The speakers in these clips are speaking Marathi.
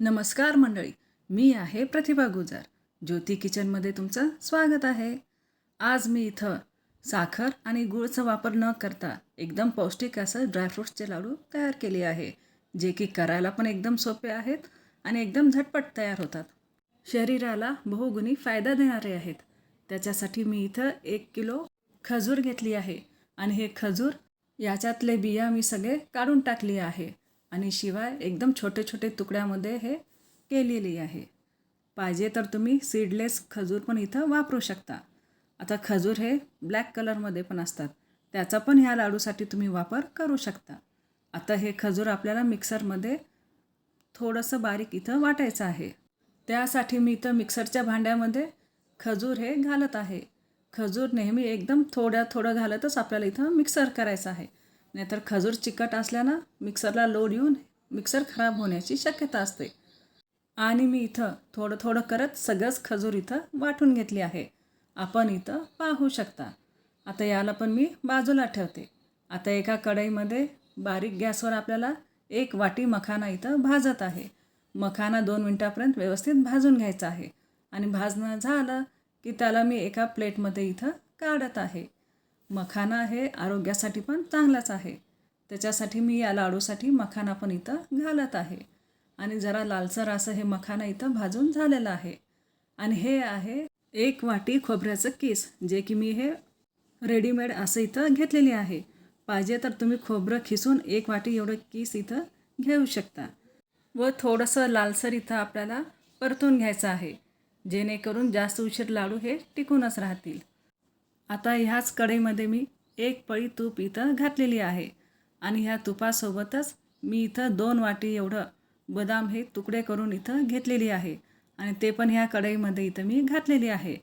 नमस्कार मंडळी मी आहे प्रतिभा गुजर. ज्योती किचनमध्ये तुमचं स्वागत आहे. आज मी इथं साखर आणि गुळचा वापर न करता एकदम पौष्टिक असं ड्रायफ्रूट्सचे लाडू तयार केले आहे जे की करायला पण एकदम सोपे आहेत आणि एकदम झटपट तयार होतात. शरीराला बहुगुणी फायदा देणारे आहेत. त्याच्यासाठी मी इथं एक किलो खजूर घेतली आहे आणि हे खजूर याच्यातले बिया मी सगळे काढून टाकली आहे. आणि शिवाय एकदम छोटे छोटे तुकड्यामध्ये हे केलेली आहे. पाहिजे तर तुम्ही सीडलेस खजूर पण इथं वापरू शकता. आता खजूर हे ब्लॅक कलरमध्ये पण असतात. त्याचा पण ह्या लाडूसाठी तुम्ही वापर करू शकता. आता हे खजूर आपल्याला मिक्सरमध्ये थोडंसं बारीक इथं वाटायचं आहे. त्यासाठी मी इथं मिक्सरच्या भांड्यामध्ये खजूर हे घालत आहे. खजूर नेहमी एकदम थोड्या थोडं घालतच आपल्याला इथं मिक्सर करायचं आहे. नाहीतर खजूर चिकट असल्यानं मिक्सरला लोड येऊन मिक्सर खराब होण्याची शक्यता असते. आणि मी इथं थोडं थोडं करत सगळंच खजूर इथं वाटून घेतली आहे. आपण इथं पाहू शकता. आता याला पण मी बाजूला ठेवते. आता एका कढईमध्ये बारीक गॅसवर आपल्याला एक वाटी मखाना इथं भाजत आहे. मखाना दोन मिनटापर्यंत व्यवस्थित भाजून घ्यायचा आहे. आणि भाजणं झालं की त्याला मी एका प्लेटमध्ये इथं काढत आहे. मखाना हे आरोग्यासाठी पण चांगलाच आहे. त्याच्यासाठी मी या लाडूसाठी मखाना पण इथं घालत आहे. आणि जरा लालसर असं हे मखाना इथं भाजून झालेलं आहे. आणि हे आहे एक वाटी खोबऱ्याचं केस जे की मी हे रेडीमेड असं इथं घेतलेली आहे. पाहिजे तर तुम्ही खोबरं खिसून एक वाटी एवढं केस इथं घेऊ शकता. व थोडंसं लालसर इथं आपल्याला परतून घ्यायचं आहे. जेणेकरून जास्त उशीर लाडू हे टिकूनच राहतील. आता ह्याच कढईमध्ये मी एक पळी तूप इथं घातलेली आहे. आणि ह्या तुपासोबतच मी इथं दोन वाटी एवढं बदाम हे तुकडे करून इथं घेतलेली आहे. आणि ते पण ह्या कढईमध्ये इथं मी घातलेली आहे.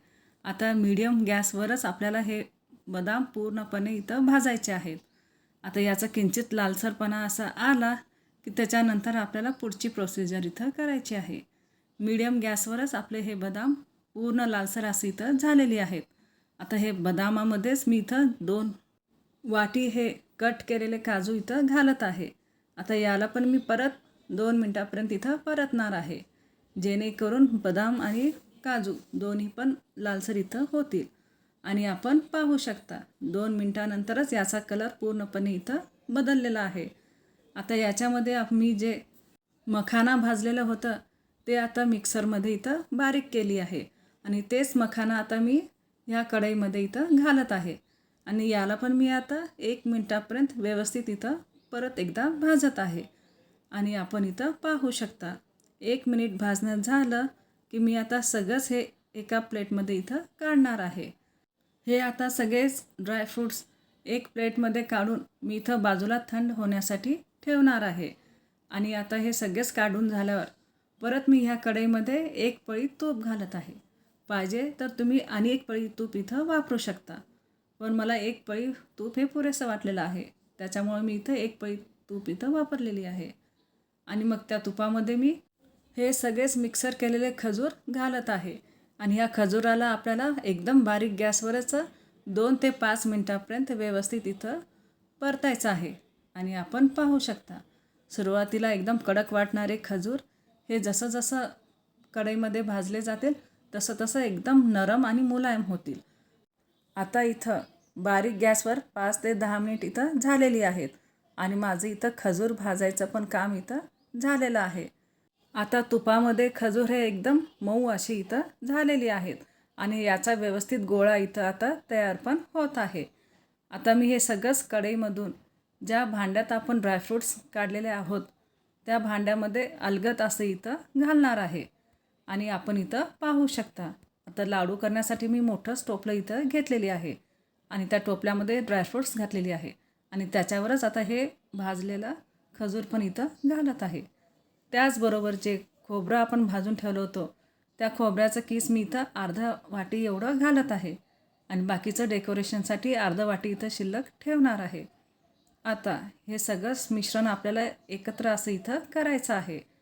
आता मीडियम गॅसवरच आपल्याला हे बदाम पूर्णपणे इथं भाजायचे आहेत. आता याचा किंचित लालसरपणा असा आला की त्याच्यानंतर आपल्याला पुढची प्रोसिजर इथं करायची आहे. मीडियम गॅसवरच आपले हे बदाम पूर्ण लालसर असे इथं झालेली आहेत. आता हे बदामामध्येच मी इथं दोन वाटी हे कट केलेले काजू इथं घालत आहे. आता याला पण मी परत दोन मिनटापर्यंत इथं परतणार आहे. जेणेकरून बदाम आणि काजू दोन्ही पण लालसर इथं होतील. आणि आपण पाहू शकता दोन मिनटानंतरच याचा कलर पूर्णपणे इथं बदललेला आहे. आता याच्यामध्ये आप मी जे मखाना भाजलेलं होतं ते आता मिक्सरमध्ये इथं बारीक केली आहे. आणि तेच मखाना आता मी ह्या कढईमध्ये इथं घालत आहे. आणि याला पण मी आता एक मिनटापर्यंत व्यवस्थित इथं परत एकदा भाजत आहे. आणि आपण इथं पाहू शकता. एक मिनिट भाजणं झालं की मी आता सगळंच हे एका प्लेटमध्ये इथं काढणार आहे. हे आता सगळेच ड्रायफ्रूट्स एक प्लेटमध्ये काढून मी इथं बाजूला थंड होण्यासाठी ठेवणार आहे. आणि आता हे सगळेच काढून झाल्यावर परत मी ह्या कढईमध्ये एक पळी तूप घालत आहे. पाहिजे तर तुम्ही आणि एक पळी तूप इथं वापरू शकता. पण मला एक पळी तूप हे पुरेसं वाटलेलं आहे. त्याच्यामुळे मी इथं एक पळी तूप इथं वापरलेली आहे. आणि मग त्या तुपामध्ये मी हे सगळेच मिक्सर केलेले खजूर घालत आहे. आणि ह्या खजुराला आपल्याला एकदम बारीक गॅसवरच दोन ते पाच मिनटापर्यंत व्यवस्थित इथं परतायचं आहे. आणि आपण पाहू शकता. सुरुवातीला एकदम कडक वाटणारे खजूर हे जसं जसं कढईमध्ये भाजले जातील तसं तसं एकदम नरम आणि मुलायम होतील. आता इथं बारीक गॅसवर पाच ते दहा मिनिट इथं झालेली आहेत आणि माझं इथं खजूर भाजायचं पण काम इथं झालेलं आहे. आता तुपामध्ये खजूर हे एकदम मऊ अशी इथं झालेली आहेत आणि याचा व्यवस्थित गोळा इथं आता तयार पण होत आहे. आता मी हे सगळंच कढईमधून ज्या भांड्यात आपण ड्रायफ्रूट्स काढलेले आहोत त्या भांड्यामध्ये अलगत असं इथं घालणार आहे. आणि आपण इथं पाहू शकता. आता लाडू करण्यासाठी मी मोठं टोपलं इथं घेतलेली आहे. आणि त्या टोपल्यामध्ये ड्रायफ्रूट्स घातलेली आहे. आणि त्याच्यावरच आता हे भाजलेलं खजूर पण इथं घालत आहे. त्याचबरोबर जे खोबरं आपण भाजून ठेवलं होतं त्या खोबऱ्याचं किस मी इथं अर्धा वाटी एवढं घालत आहे. आणि बाकीचं डेकोरेशनसाठी अर्धा वाटी इथं शिल्लक ठेवणार आहे. आता हे सगळंच मिश्रण आपल्याला एकत्र असं इथं करायचं आहे.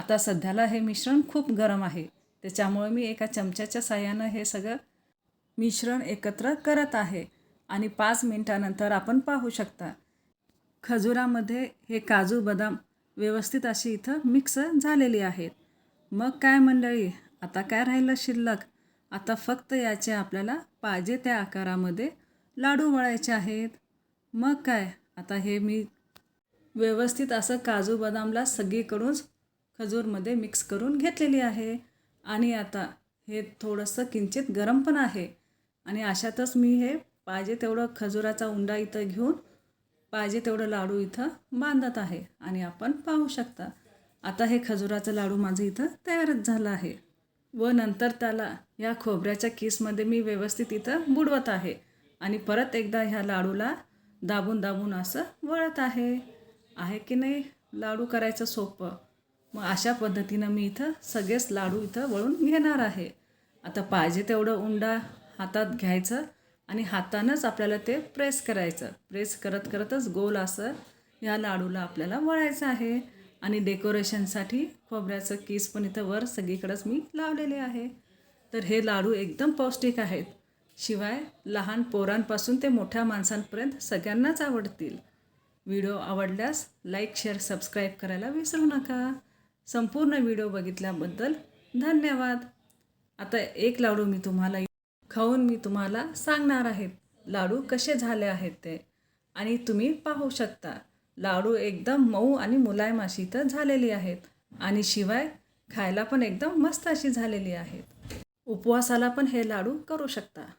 आता सध्याला हे मिश्रण खूप गरम आहे. त्याच्यामुळे मी एका चमच्याच्या साह्यानं हे सगळं मिश्रण एकत्र करत आहे आणि पाच मिनटानंतर आपण पाहू शकता. खजुरामध्ये हे काजू बदाम व्यवस्थित अशी इथं मिक्स झालेली आहेत. मग काय मंडळी आता काय राहिलं शिल्लक? आता फक्त याचे आपल्याला पाहिजे त्या आकारामध्ये लाडू वळायचे आहेत. मग काय? आता हे मी व्यवस्थित असं काजू बदामला सगळीकडूनच खजूरमध्ये मिक्स करून घेतलेली आहे. आणि आता हे थोडंसं किंचित गरम पण आहे. आणि अशातच मी हे पाहिजे तेवढं खजुराचा उंडा इथं घेऊन पाहिजे तेवढं लाडू इथं बांधत आहे. आणि आपण पाहू शकता. आता हे खजुराचं लाडू माझं इथं तयारच झालं आहे. व नंतर त्याला या खोबऱ्याच्या किसमध्ये मी व्यवस्थित इथं बुडवत आहे. आणि परत एकदा ह्या लाडूला दाबून दाबून असं वळत आहे. आहे की नाही? लाडू करायचं सोपं. मग अशा पद्धतीनं मी इथं सगळेच लाडू इथं वळून घेणार आहे. आता पाहिजे तेवढं उंडा हातात घ्यायचं आणि हातानंच आपल्याला ते प्रेस करायचं. प्रेस करत करतच गोल असं या लाडूला आपल्याला वळायचं आहे. आणि डेकोरेशनसाठी खोबऱ्याचं केस पण इथं वर सगळीकडंच मी लावलेले आहे. तर हे लाडू एकदम पौष्टिक आहेत. शिवाय लहान पोरांपासून ते मोठ्या माणसांपर्यंत सगळ्यांनाच आवडतील. व्हिडिओ आवडल्यास लाईक शेअर सबस्क्राईब करायला विसरू नका. संपूर्ण व्हिडिओ बघितल्याबद्दल धन्यवाद. आता एक लाडू मी तुम्हाला खाऊन मी तुम्हाला सांगणार आहेत. लाडू कसे झाले आहेत ते. आणि तुम्ही पाहू शकता लाडू एकदम मऊ आणि मुलायम अशी तर झालेली आहेत. आणि शिवाय खायला पण एकदम मस्त अशी झालेली आहेत. उपवासाला पण हे लाडू करू शकता.